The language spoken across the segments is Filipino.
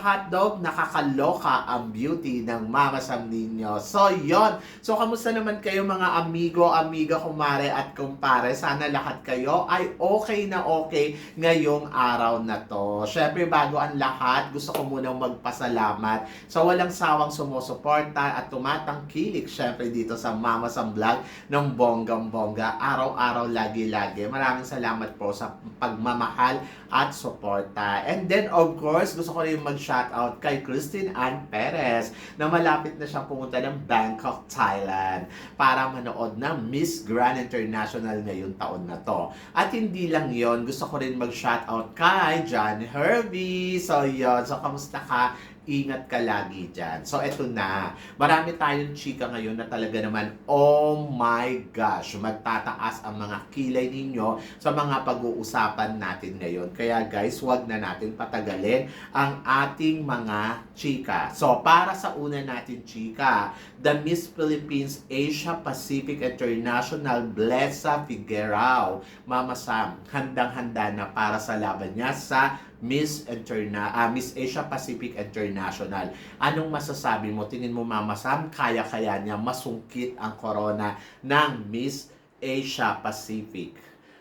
hotdog, nakakaloka ang beauty ng Mama Sam ninyo. So, yon. So, kamusta naman kayo mga amigo, amiga, kumare at kumpare? Sana lahat kayo ay okay na okay ngayong araw na to. Syempre, bago ang lahat, gusto ko munang magpasalamat sa walang sawang sumusuporta at tumatangkilik syempre dito sa Mama Sam Vlog ng bonggang-bongga. Araw-araw, lagi-lagi. Maraming salamat po sa pagmamahal at suporta. And then, of course, gusto ko rin mag-shoutout kay Christine Ann Perez na malapit na siyang pumunta ng Bangkok, Thailand para manood ng Miss Grand International ngayong taon na to. At hindi lang yon gusto ko rin mag-shoutout kay John Herbie. So, yon So, kamusta ka? Ingat ka lagi dyan. So, eto na. Marami tayong chika ngayon na talaga naman, oh my gosh, magtataas ang mga kilay ninyo sa mga pag-uusapan natin ngayon. Kaya guys, wag na natin patagalin ang ating mga chika. So, para sa una natin chika, the Miss Philippines Asia Pacific International Blessa Figueroa, Mama Sam, handang-handa na para sa laban niya sa Miss Interna ah, Miss Asia Pacific International. Anong masasabi mo? Tingin mo Mama Sam, kaya-kaya niya masungkit ang corona ng Miss Asia Pacific?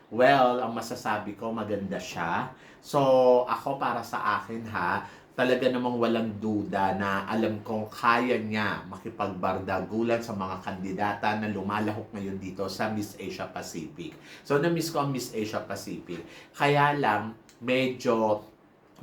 Well, ang masasabi ko, maganda siya. So, ako para sa akin ha, talaga namang walang duda na alam kong kaya niya makipagbardagulan sa mga kandidata na lumalahok ngayon dito sa Miss Asia Pacific. So, na-miss ko ang Miss Asia Pacific. Kaya lang, medyo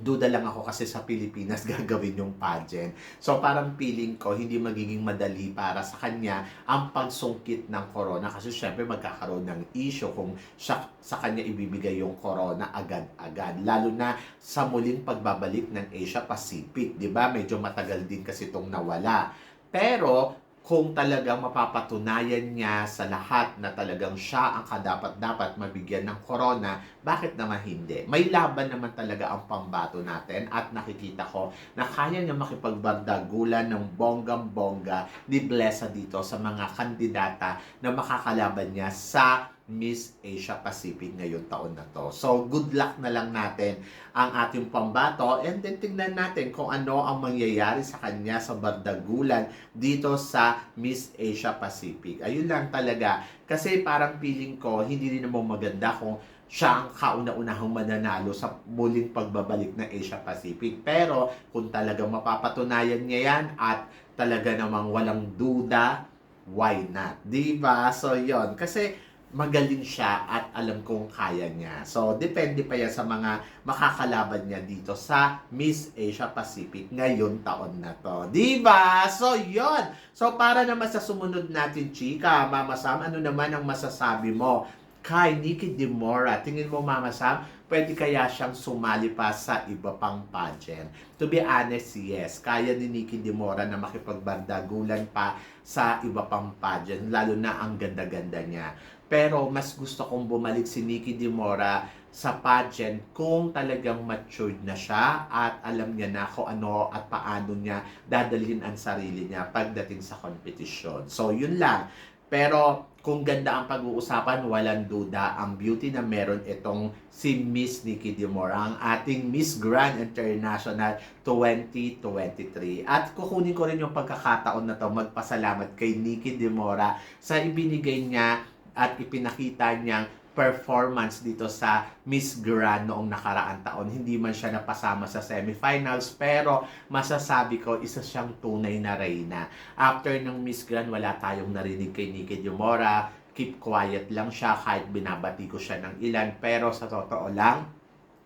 duda lang ako kasi sa Pilipinas gagawin yung pageant. So parang feeling ko hindi magiging madali para sa kanya ang pagsungkit ng corona kasi syempre magkakaroon ng issue kung siya, sa kanya ibibigay yung corona agad-agad. Lalo na sa muling pagbabalik ng Asia Pacific, 'di ba? Medyo matagal din kasi itong nawala. Pero kung talagang mapapatunayan niya sa lahat na talagang siya ang kadapat-dapat mabigyan ng corona, bakit naman hindi? May laban naman talaga ang pambato natin at nakikita ko na kaya niya makipagbardagulan ng bonggang-bongga ni Blessa dito sa mga kandidata na makakalaban niya sa Miss Asia Pacific ngayong taon na to. So, good luck na lang natin ang ating pambato and then tingnan natin kung ano ang mangyayari sa kanya sa bardagulan dito sa Miss Asia Pacific. Ayun lang talaga. Kasi parang feeling ko, hindi rin naman maganda kung siya ang kauna-unahang mananalo sa muling pagbabalik ng Asia Pacific. Pero kung talagang mapapatunayan niya yan at talaga namang walang duda, why not? Diba? So, yon Kasi magaling siya at alam kong kaya niya. So, depende pa yan sa mga makakalaban niya dito sa Miss Asia Pacific ngayon taon na to. Diba? So, yon So, para naman sa sumunod natin, chika, Mama Sam, ano naman ang masasabi mo kay Nikki Demora? Tingin mo, Mama Sam, pwede kaya siyang sumali pa sa iba pang pageant? To be honest, yes. Kaya ni Nikki Demora na makipagbardagulan pa sa iba pang pageant, lalo na ang ganda-ganda niya. Pero mas gusto kong bumalik si Nikki Demora sa pageant kung talagang matured na siya at alam niya na kung ano at paano niya dadalhin ang sarili niya pagdating sa competition. So, yun lang. Pero kung ganda ang pag-uusapan, walang duda ang beauty na meron itong si Miss Nikki Demora, ang ating Miss Grand International 2023. At kukunin ko rin yung pagkakataon na to magpasalamat kay Nikki Demora sa ibinigay niya at ipinakita niyang performance dito sa Miss Grand noong nakaraang taon. Hindi man siya napasama sa semifinals pero masasabi ko isa siyang tunay na reyna. After ng Miss Grand wala tayong narinig kay Nikki Demora. Keep quiet lang siya kahit binabati ko siya ng ilan pero sa totoo lang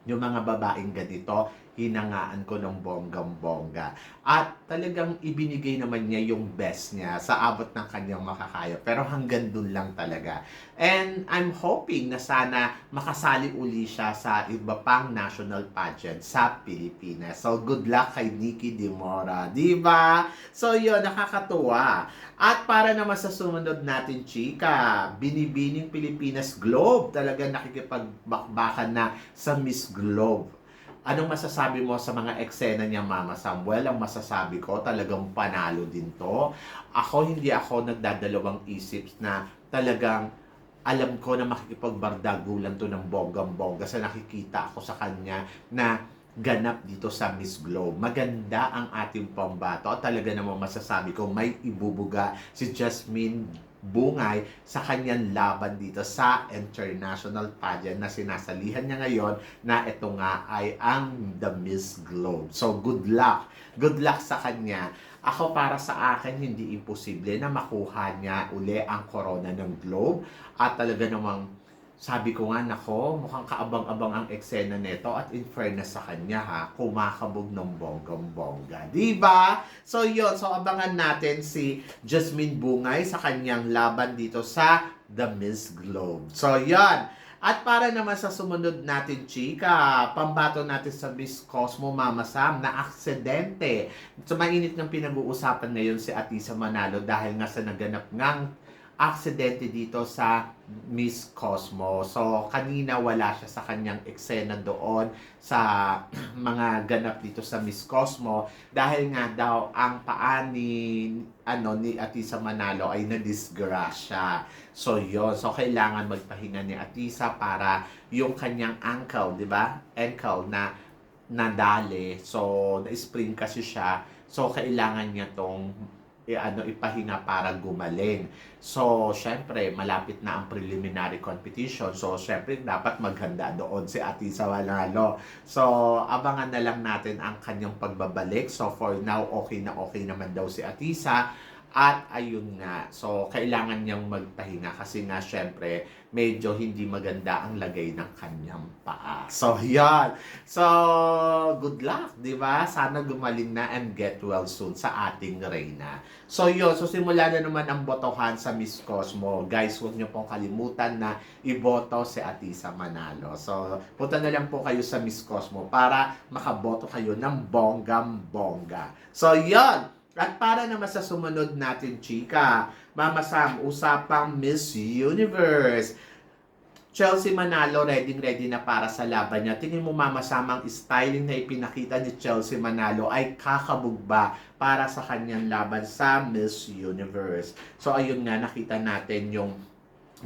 yung mga babaeng ganito, hinangaan ko ng bonggang-bongga. At talagang ibinigay naman niya yung best niya sa abot ng kanyang makakaya. Pero hanggang dun lang talaga. And I'm hoping na sana makasali uli siya sa iba pang national pageant sa Pilipinas. So good luck kay Nikki Dimora. Di ba? So yun, nakakatuwa. At para naman sa sumunod natin, chika, binibining Pilipinas Globe. Talagang nakikipagbakbakan na sa Miss Globe. Anong masasabi mo sa mga eksena niya, Mama Samuel? Ang masasabi ko, talagang panalo din to. Ako, hindi ako nagdadalawang isip na talagang alam ko na makikipagbardagulan to ng bonggang-bongga sa nakikita ako sa kanya na ganap dito sa Miss Globe. Maganda ang ating pambato at talaga namang masasabi ko may ibubuga si Jasmine Bungay sa kanyang laban dito sa international pageant na sinasalihan niya ngayon na ito nga ay ang The Miss Globe. So good luck. Good luck sa kanya. Ako para sa akin, hindi imposible na makuha niya uli ang corona ng Globe at talaga namang sabi ko nga, nako, mukhang kaabang-abang ang eksena nito at in fairness sa kanya ha, kumakabog ng bonggang-bongga. Di ba? So yun, so abangan natin si Jasmine Bungay sa kanyang laban dito sa The Miss Globe. So yun, at para naman sa sumunod natin, chika, pambato natin sa Miss Cosmo Mama Sam na aksidente. So mainit ng pinag-uusapan ngayon si Atisa Manalo dahil nga sa naganap ngang aksidente dito sa Miss Cosmo. So, kanina wala siya sa kanyang eksena doon sa mga ganap dito sa Miss Cosmo dahil nga daw ang paa ni, ano, ni Atisa Manalo ay nadisgrasya. So, yon So, kailangan magpahinga ni Atisa para yung kanyang ankle, di ba? Ankle na nadali. So, na-spring kasi siya. So, kailangan niya tong i ano ipahinga para gumaling. So, syempre, malapit na ang preliminary competition. So, syempre, dapat maghanda doon si Atisa Manalo. So, abangan na lang natin ang kanyang pagbabalik. So, for now, okay na okay naman daw si Atisa. At ayun nga, so kailangan niyang magpahinga kasi nga syempre medyo hindi maganda ang lagay ng kanyang paa. So yan. So good luck, 'di ba? Sana gumaling na and get well soon sa ating Reyna. So yun, so simula na naman ang botohan sa Miss Cosmo. Guys, huwag niyo pong kalimutan na iboto si Atisa Manalo. So punta na lang po kayo sa Miss Cosmo para makaboto kayo ng bonggam-bongga. So yun. At para naman sa sumunod natin, chika, Mama Sam, usapang Miss Universe. Chelsea Manalo, ready ready na para sa laban niya. Tingin mo Mama Sam, ang styling na ipinakita ni Chelsea Manalo ay kakabugba para sa kanyang laban sa Miss Universe. So ayun nga, nakita natin yung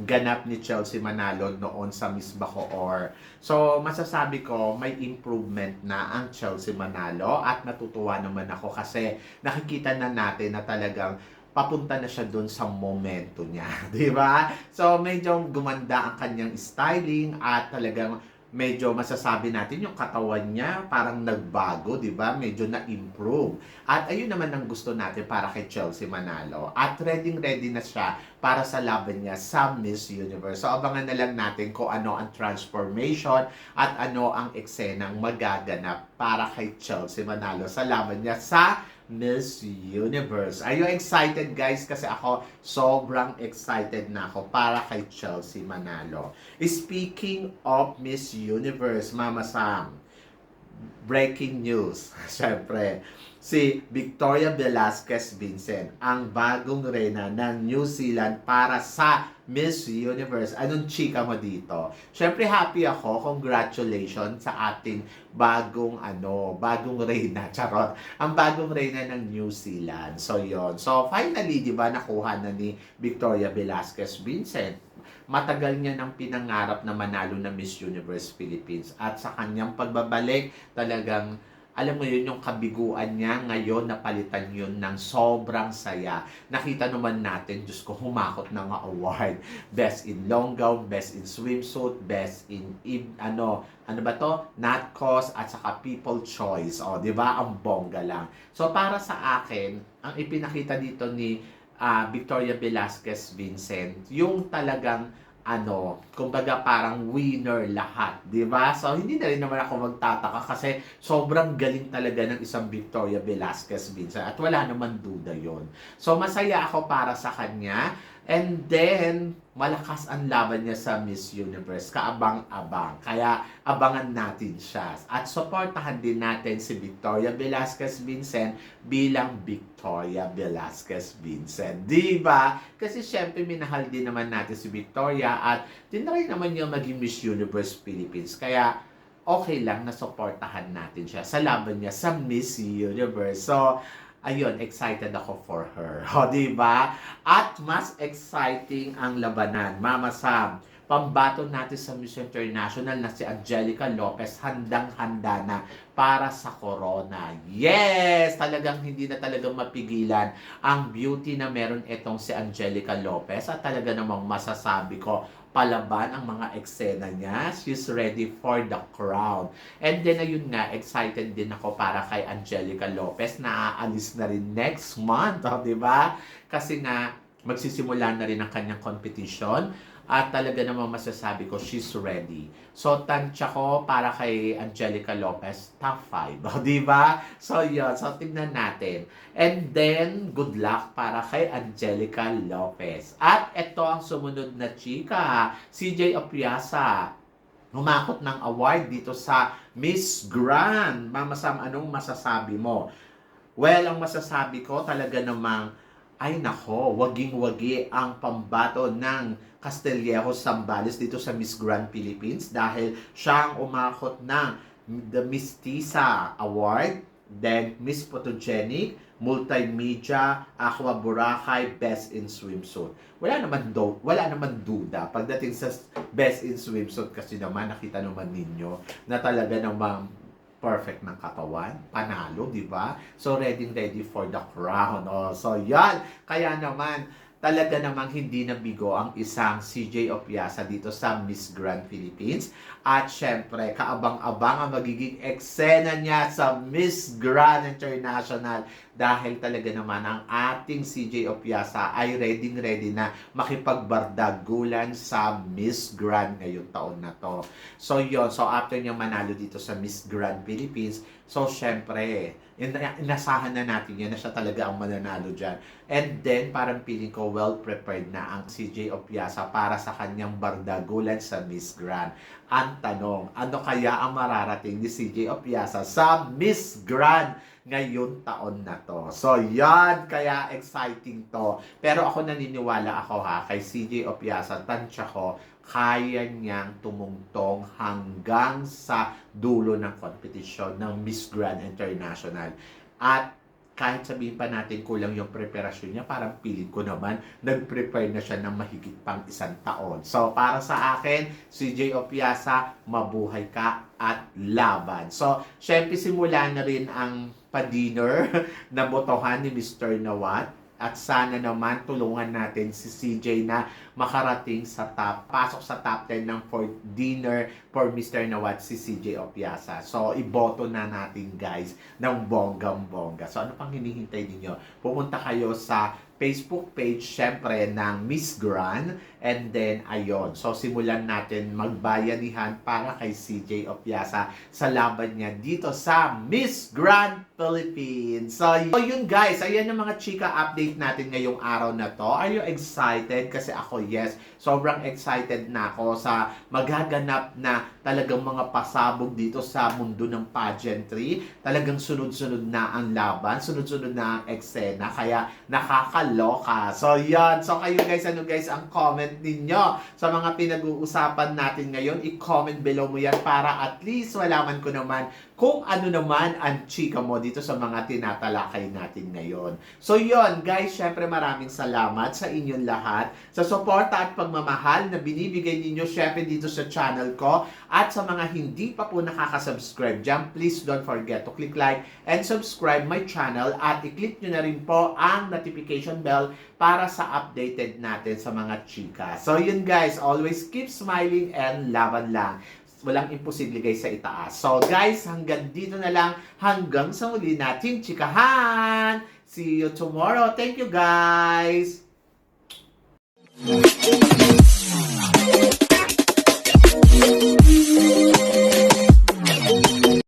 ganap ni Chelsea Manalo noon sa Miss Bacoor. So, masasabi ko, may improvement na ang Chelsea Manalo at natutuwa naman ako kasi nakikita na natin na talagang papunta na siya doon sa momento niya, di ba? So, medyo gumanda ang kanyang styling at talagang medyo masasabi natin yung katawan niya parang nagbago, di ba? Medyo na-improve. At ayun naman ang gusto natin para kay Chelsea Manalo. At ready-ready na siya para sa laban niya sa Miss Universe. So abangan na lang natin kung ano ang transformation at ano ang eksenang magaganap para kay Chelsea Manalo sa laban niya sa Miss Universe. Are you excited guys? Kasi ako sobrang excited na ako para kay Chelsea Manalo. Speaking of Miss Universe, Mama Sam, breaking news. Siyempre, si Victoria Velasquez Vincent, ang bagong reyna ng New Zealand para sa Miss Universe. Anong chika mo dito? Siyempre, happy ako. Congratulations sa ating bagong ano, bagong reyna. Charot. Ang bagong reyna ng New Zealand. So, yon So, finally, di ba, nakuha na ni Victoria Velasquez Vincent matagal niya nang pinangarap na manalo na Miss Universe Philippines. At sa kanyang pagbabalik, talagang alam mo yun, yung kabiguan niya ngayon napalitan yun ng sobrang saya. Nakita naman natin, Diyos ko, humakot ng award. Best in long gown, best in swimsuit, best in, in ano, ano ba to? Not cause at saka people choice. O, di ba? Ang bongga lang. So, para sa akin, ang ipinakita dito ni ah, Victoria Velasquez Vincent, yung talagang ano, kumbaga parang winner lahat, 'di ba? So hindi na rin naman ako magtataka kasi sobrang galing talaga ng isang Victoria Velasquez Vincent at wala naman duda 'yon. So masaya ako para sa kanya. And then, malakas ang laban niya sa Miss Universe. Kaabang-abang. Kaya, abangan natin siya. At supportahan din natin si Victoria Velasquez Vincent bilang Victoria Velasquez Vincent. Di ba? Kasi syempre, minahal din naman natin si Victoria at tinry naman niya maging Miss Universe Philippines. Kaya, okay lang na supportahan natin siya sa laban niya sa Miss Universe. So, ayun, excited ako for her. O, di ba? At mas exciting ang labanan. Mama Sam, pambato natin sa Miss International na si Angelica Lopez handang-handa na para sa corona. Yes! Talagang hindi na talagang mapigilan ang beauty na meron itong si Angelica Lopez at talaga namang masasabi ko palaban ang mga eksena niya. She's ready for the crown. And then, ayun nga, excited din ako para kay Angelica Lopez na aalis na rin next month, oh, di ba? Kasi nga, magsisimula na rin ang kanyang competition at talaga namang masasabi ko, she's ready. So, tansya ko para kay Angelica Lopez, top 5. O, di ba? So, yun. So, tignan natin. And then, good luck para kay Angelica Lopez. At ito ang sumunod na chika, CJ Opiasa. Humakot ng award dito sa Miss Grand. Mama Sam, anong masasabi mo? Well, ang masasabi ko talaga namang ay nako, waging-wagi ang pambato ng Castillejos Zambales dito sa Miss Grand Philippines dahil siya ang umakot ng The Miss Tisa Award, then Miss Photogenic, Multimedia, Aqua Boracay, Best in Swimsuit. Wala naman do, wala naman duda pagdating sa Best in Swimsuit kasi naman nakita naman ninyo na talaga namang perfect ng katawan, panalo, di ba? So, ready ready for the crown. Oh, so, yan. Kaya naman, talaga namang hindi nabigo ang isang CJ Opiasa dito sa Miss Grand Philippines. At syempre, kaabang-abang ang magiging eksena niya sa Miss Grand International dahil talaga naman ang ating CJ Opiasa ay ready-ready na makipagbardagulan sa Miss Grand ngayong taon na to. So yon so after niya manalo dito sa Miss Grand Philippines, so syempre, inasahan na natin yan na siya talaga ang mananalo dyan. And then, parang feeling ko well prepared na ang CJ Opiasa para sa kanyang bardagulan sa Miss Grand. Ang tanong, ano kaya ang mararating ni CJ Opiasa sa Miss Grand ngayon taon na to. So, yan, kaya exciting to. Pero ako naniniwala ako ha, kay CJ Opiasa, tansya ko, kaya niyang tumungtong hanggang sa dulo ng kompetisyon ng Miss Grand International. At kahit sabihin pa natin kulang yung preparasyon niya, parang piling ko naman, nag-prepare na siya ng mahigit pang isang taon. So, para sa akin, CJ Opiasa, mabuhay ka at laban. So, syempre simula na rin ang pa-dinner na botohan ni Mr. Nawat. At sana naman tulungan natin si CJ na makarating sa top, pasok sa top 10 ng for dinner for Mr. Nawat si CJ Opiasa. So, iboto na natin guys ng bonggang-bongga. So, ano pang hinihintay ninyo? Pumunta kayo sa Facebook page, syempre, ng Miss Grand. And then, ayon. So, simulan natin magbayanihan para kay CJ Opiasa sa laban niya dito sa Miss Grand Philippines. So, yun guys. Ayan yung mga chika update natin ngayong araw na to. Are you excited? Kasi ako, yes. Sobrang excited na ako sa magaganap na talagang mga pasabog dito sa mundo ng pageantry. Talagang sunod-sunod na ang laban. Sunod-sunod na ang eksena. Kaya, nakakaloka. So, yan. So, kayo guys, ano guys, ang comment ninyo sa mga pinag-uusapan natin ngayon. I-comment below mo yan para at least malaman ko naman kung ano naman ang chika mo dito sa mga tinatalakay natin ngayon. So, yon guys, syempre maraming salamat sa inyong lahat sa suporta at pagmamahal na binibigay ninyo syempre dito sa channel ko at sa mga hindi pa po nakaka-subscribe dyan, please don't forget to click like and subscribe my channel at i-click nyo na rin po ang notification bell para sa updated natin sa mga chika. So yun guys, always keep smiling and laban lang. Walang imposible guys sa itaas. So guys, hanggang dito na lang. Hanggang sa muli nating chikahan. See you tomorrow. Thank you guys.